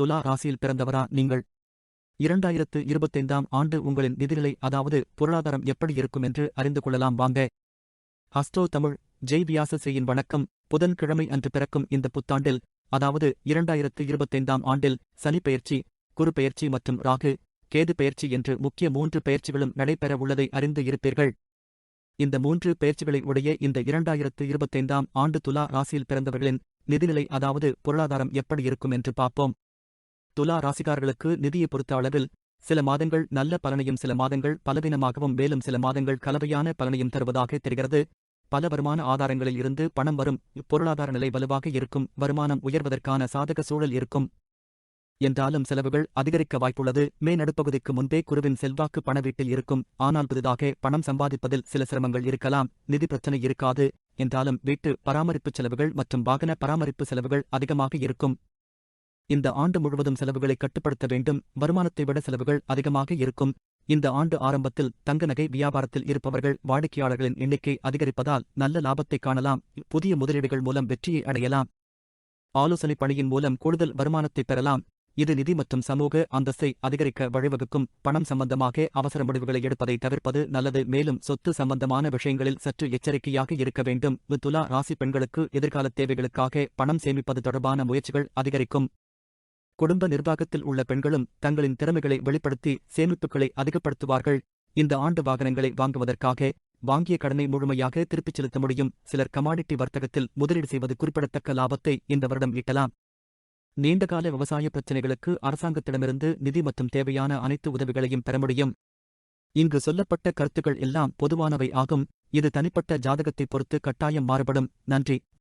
துலா ராசியில் பிறந்தவரா நீங்கள்? இரண்டாயிரத்து இருபத்தைந்தாம் ஆண்டு உங்களின் நிதிநிலை அதாவது பொருளாதாரம் எப்படி இருக்கும் என்று அறிந்து கொள்ளலாம். வாங்க. ஹஸ்டோ தமிழ் ஜெய் வியாசஸ்ரீயின் வணக்கம். புதன்கிழமை அன்று பிறக்கும் இந்த புத்தாண்டில் அதாவது இரண்டாயிரத்து இருபத்தைந்தாம் ஆண்டில் சனி பெயர்ச்சி குரு பெயர்ச்சி மற்றும் ராகு கேது பெயர்ச்சி என்று முக்கிய மூன்று பெயர்ச்சிகளும் நடைபெற உள்ளதை அறிந்து இருப்பீர்கள். இந்த மூன்று பெயர்ச்சிகளை உடைய இந்த இரண்டாயிரத்து இருபத்தைந்தாம் ஆண்டு துலா ராசியில் பிறந்தவர்களின் நிதிநிலை அதாவது பொருளாதாரம் எப்படி இருக்கும் என்று பார்ப்போம். துலா ராசிக்காரர்களுக்கு நிதியை பொறுத்த அளவில் சில மாதங்கள் நல்ல பலனையும் சில மாதங்கள் பலவீனமாகவும் மேலும் சில மாதங்கள் கலவையான பலனையும் தருவதாக தெரிகிறது. பல வருமான ஆதாரங்களில் இருந்து பணம் வரும். பொருளாதார நிலை வலுவாக இருக்கும். வருமானம் உயர்வதற்கான சாதக சூழல் இருக்கும். என்றாலும் செலவுகள் அதிகரிக்க வாய்ப்புள்ளது. மே நடுப்பகுதிக்கு முன்பே குருவின் செல்வாக்கு பண வீட்டில் இருக்கும். ஆனால் புதிதாக பணம் சம்பாதிப்பதில் சில சிரமங்கள் இருக்கலாம். நிதி பிரச்சனை இருக்காது. என்றாலும் வீட்டு பராமரிப்பு செலவுகள் மற்றும் வாகன பராமரிப்பு செலவுகள் அதிகமாக இருக்கும். இந்த ஆண்டு முழுவதும் செலவுகளை கட்டுப்படுத்த வேண்டும். வருமானத்தை விட செலவுகள் அதிகமாக இருக்கும். இந்த ஆண்டு ஆரம்பத்தில் தங்க நகை வியாபாரத்தில் இருப்பவர்கள் வாடிக்கையாளர்களின் எண்ணிக்கை அதிகரிப்பதால் நல்ல லாபத்தை காணலாம். புதிய முதலீடுகள் மூலம் வெற்றியை அடையலாம். ஆலோசனை பணியின் மூலம் கூடுதல் வருமானத்தை பெறலாம். இது நிதி மற்றும் சமூக அந்தஸ்தை அதிகரிக்க வழிவகுக்கும். பணம் சம்பந்தமாக அவசர முடிவுகளை எடுப்பதை தவிர்ப்பது நல்லது. மேலும் சொத்து சம்பந்தமான விஷயங்களில் சற்று எச்சரிக்கையாக இருக்க வேண்டும். துலா ராசி பெண்களுக்கு எதிர்கால தேவைகளுக்காக பணம் சேமிப்பது தொடர்பான முயற்சிகள் அதிகரிக்கும். குடும்ப நிர்வாகத்தில் உள்ள பெண்களும் தங்களின் திறமைகளை வெளிப்படுத்தி சேமிப்புகளை அதிகப்படுத்துவார்கள். இந்த ஆண்டு வாகனங்களை வாங்குவதற்காக வாங்கிய கடனை முழுமையாக திருப்பிச் செலுத்த முடியும். சிலர் கமாடிட்டி வர்த்தகத்தில் முதலீடு செய்வது குறிப்பிடத்தக்க லாபத்தை இந்த வருடம் ஈட்டலாம். நீண்டகால விவசாய பிரச்சினைகளுக்கு அரசாங்கத்திடமிருந்து நிதி மற்றும் தேவையான அனைத்து உதவிகளையும் பெற முடியும். இங்கு சொல்லப்பட்ட கருத்துக்கள் எல்லாம் பொதுவானவை ஆகும். இது தனிப்பட்ட ஜாதகத்தை பொறுத்து கட்டாயம் மாறுபடும். நன்றி.